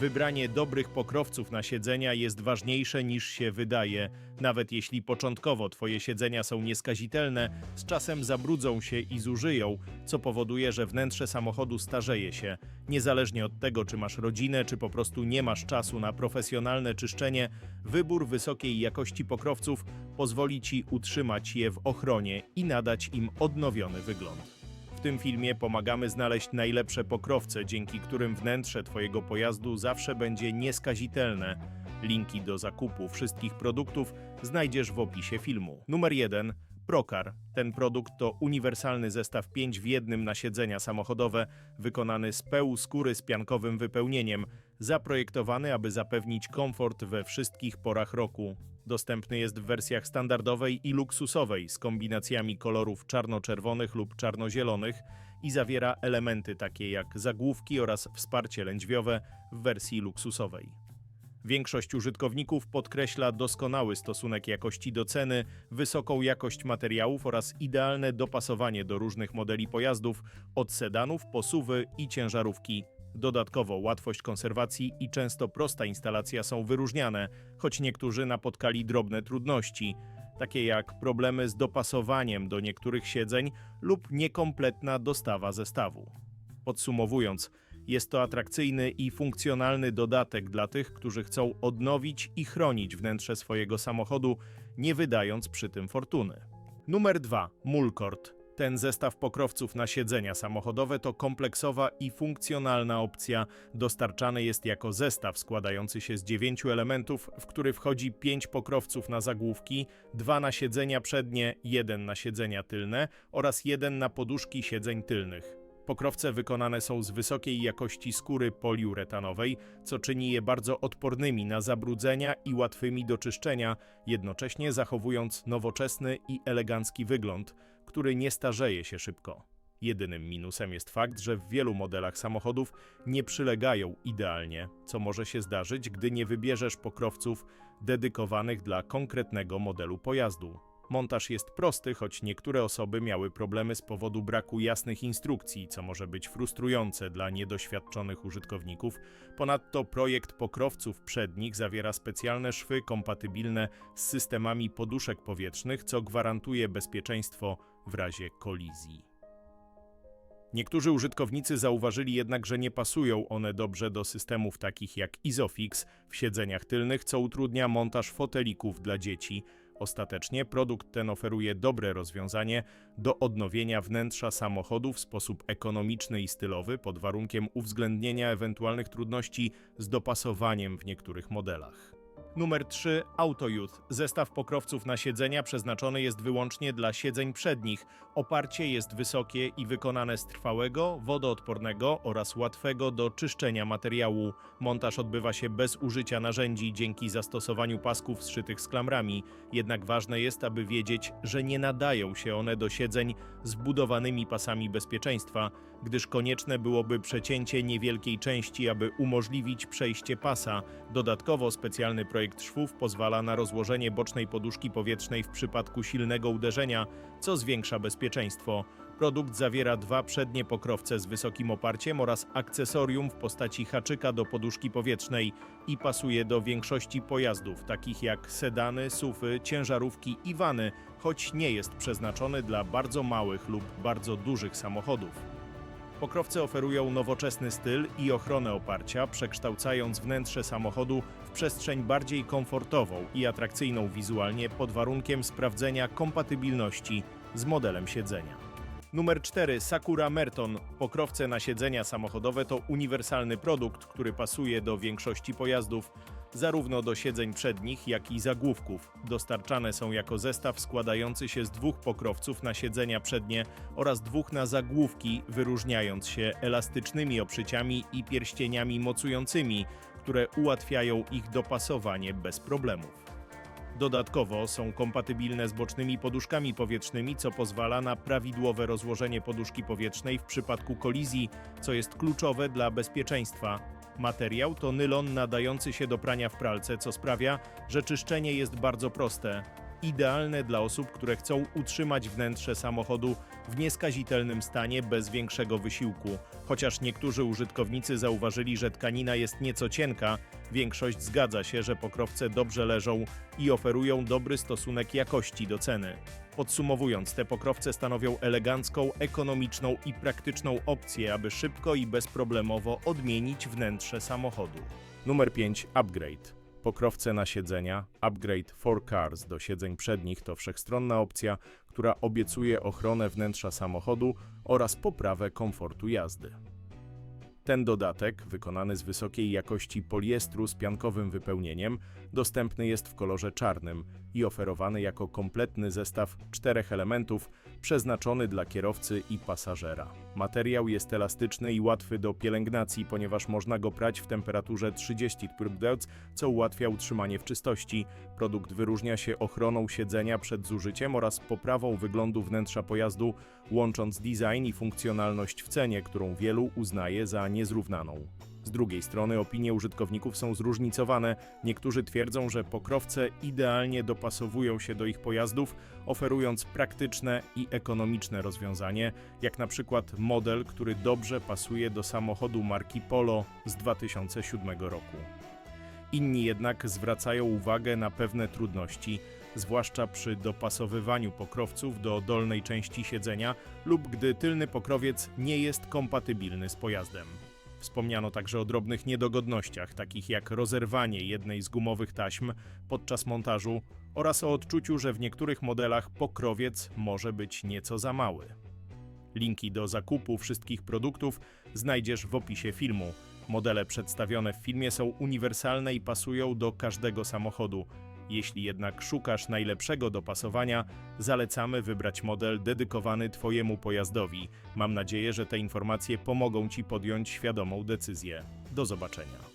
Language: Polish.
Wybranie dobrych pokrowców na siedzenia jest ważniejsze niż się wydaje. Nawet jeśli początkowo twoje siedzenia są nieskazitelne, z czasem zabrudzą się i zużyją, co powoduje, że wnętrze samochodu starzeje się. Niezależnie od tego, czy masz rodzinę, czy po prostu nie masz czasu na profesjonalne czyszczenie, wybór wysokiej jakości pokrowców pozwoli ci utrzymać je w ochronie i nadać im odnowiony wygląd. W tym filmie pomagamy znaleźć najlepsze pokrowce, dzięki którym wnętrze Twojego pojazdu zawsze będzie nieskazitelne. Linki do zakupu wszystkich produktów znajdziesz w opisie filmu. Numer 1. Procar. Ten produkt to uniwersalny zestaw 5 w jednym na siedzenia samochodowe, wykonany z pełu skóry z piankowym wypełnieniem, zaprojektowany, aby zapewnić komfort we wszystkich porach roku. Dostępny jest w wersjach standardowej i luksusowej z kombinacjami kolorów czarno-czerwonych lub czarno-zielonych i zawiera elementy takie jak zagłówki oraz wsparcie lędźwiowe w wersji luksusowej. Większość użytkowników podkreśla doskonały stosunek jakości do ceny, wysoką jakość materiałów oraz idealne dopasowanie do różnych modeli pojazdów, od sedanów po suwy i ciężarówki. Dodatkowo łatwość konserwacji i często prosta instalacja są wyróżniane, choć niektórzy napotkali drobne trudności, takie jak problemy z dopasowaniem do niektórych siedzeń lub niekompletna dostawa zestawu. Podsumowując, jest to atrakcyjny i funkcjonalny dodatek dla tych, którzy chcą odnowić i chronić wnętrze swojego samochodu, nie wydając przy tym fortuny. Numer 2. Mulkord. Ten zestaw pokrowców na siedzenia samochodowe to kompleksowa i funkcjonalna opcja. Dostarczany jest jako zestaw składający się z dziewięciu elementów, w który wchodzi pięć pokrowców na zagłówki, dwa na siedzenia przednie, jeden na siedzenia tylne oraz jeden na poduszki siedzeń tylnych. Pokrowce wykonane są z wysokiej jakości skóry poliuretanowej, co czyni je bardzo odpornymi na zabrudzenia i łatwymi do czyszczenia, jednocześnie zachowując nowoczesny i elegancki wygląd, który nie starzeje się szybko. Jedynym minusem jest fakt, że w wielu modelach samochodów nie przylegają idealnie, co może się zdarzyć, gdy nie wybierzesz pokrowców dedykowanych dla konkretnego modelu pojazdu. Montaż jest prosty, choć niektóre osoby miały problemy z powodu braku jasnych instrukcji, co może być frustrujące dla niedoświadczonych użytkowników. Ponadto projekt pokrowców przednich zawiera specjalne szwy kompatybilne z systemami poduszek powietrznych, co gwarantuje bezpieczeństwo w razie kolizji. Niektórzy użytkownicy zauważyli jednak, że nie pasują one dobrze do systemów takich jak Isofix w siedzeniach tylnych, co utrudnia montaż fotelików dla dzieci. Ostatecznie produkt ten oferuje dobre rozwiązanie do odnowienia wnętrza samochodu w sposób ekonomiczny i stylowy, pod warunkiem uwzględnienia ewentualnych trudności z dopasowaniem w niektórych modelach. Numer 3. AutoYouth. Zestaw pokrowców na siedzenia przeznaczony jest wyłącznie dla siedzeń przednich. Oparcie jest wysokie i wykonane z trwałego, wodoodpornego oraz łatwego do czyszczenia materiału. Montaż odbywa się bez użycia narzędzi dzięki zastosowaniu pasków zszytych z klamrami. Jednak ważne jest, aby wiedzieć, że nie nadają się one do siedzeń z budowanymi pasami bezpieczeństwa, gdyż konieczne byłoby przecięcie niewielkiej części, aby umożliwić przejście pasa. Dodatkowo specjalny projekt szwów pozwala na rozłożenie bocznej poduszki powietrznej w przypadku silnego uderzenia, co zwiększa bezpieczeństwo. Produkt zawiera dwa przednie pokrowce z wysokim oparciem oraz akcesorium w postaci haczyka do poduszki powietrznej i pasuje do większości pojazdów, takich jak sedany, sufy, ciężarówki i wany, choć nie jest przeznaczony dla bardzo małych lub bardzo dużych samochodów. Pokrowce oferują nowoczesny styl i ochronę oparcia, przekształcając wnętrze samochodu w przestrzeń bardziej komfortową i atrakcyjną wizualnie pod warunkiem sprawdzenia kompatybilności z modelem siedzenia. Numer 4. Sakura Merton. Pokrowce na siedzenia samochodowe to uniwersalny produkt, który pasuje do większości pojazdów, zarówno do siedzeń przednich, jak i zagłówków. Dostarczane są jako zestaw składający się z dwóch pokrowców na siedzenia przednie oraz dwóch na zagłówki, wyróżniając się elastycznymi oprzyciami i pierścieniami mocującymi, które ułatwiają ich dopasowanie bez problemów. Dodatkowo są kompatybilne z bocznymi poduszkami powietrznymi, co pozwala na prawidłowe rozłożenie poduszki powietrznej w przypadku kolizji, co jest kluczowe dla bezpieczeństwa. Materiał to nylon nadający się do prania w pralce, co sprawia, że czyszczenie jest bardzo proste. Idealne dla osób, które chcą utrzymać wnętrze samochodu w nieskazitelnym stanie bez większego wysiłku. Chociaż niektórzy użytkownicy zauważyli, że tkanina jest nieco cienka, większość zgadza się, że pokrowce dobrze leżą i oferują dobry stosunek jakości do ceny. Podsumowując, te pokrowce stanowią elegancką, ekonomiczną i praktyczną opcję, aby szybko i bezproblemowo odmienić wnętrze samochodu. Numer 5. Upgrade. Pokrowce na siedzenia Upgrade 4Cars do siedzeń przednich to wszechstronna opcja, która obiecuje ochronę wnętrza samochodu oraz poprawę komfortu jazdy. Ten dodatek, wykonany z wysokiej jakości poliestru z piankowym wypełnieniem, dostępny jest w kolorze czarnym i oferowany jako kompletny zestaw czterech elementów przeznaczony dla kierowcy i pasażera. Materiał jest elastyczny i łatwy do pielęgnacji, ponieważ można go prać w temperaturze 30 stopni, co ułatwia utrzymanie w czystości. Produkt wyróżnia się ochroną siedzenia przed zużyciem oraz poprawą wyglądu wnętrza pojazdu, łącząc design i funkcjonalność w cenie, którą wielu uznaje za niezrównaną. Z drugiej strony opinie użytkowników są zróżnicowane. Niektórzy twierdzą, że pokrowce idealnie dopasowują się do ich pojazdów, oferując praktyczne i ekonomiczne rozwiązanie, jak na przykład model, który dobrze pasuje do samochodu marki Polo z 2007 roku. Inni jednak zwracają uwagę na pewne trudności, zwłaszcza przy dopasowywaniu pokrowców do dolnej części siedzenia lub gdy tylny pokrowiec nie jest kompatybilny z pojazdem. Wspomniano także o drobnych niedogodnościach, takich jak rozerwanie jednej z gumowych taśm podczas montażu oraz o odczuciu, że w niektórych modelach pokrowiec może być nieco za mały. Linki do zakupu wszystkich produktów znajdziesz w opisie filmu. Modele przedstawione w filmie są uniwersalne i pasują do każdego samochodu. Jeśli jednak szukasz najlepszego dopasowania, zalecamy wybrać model dedykowany Twojemu pojazdowi. Mam nadzieję, że te informacje pomogą Ci podjąć świadomą decyzję. Do zobaczenia.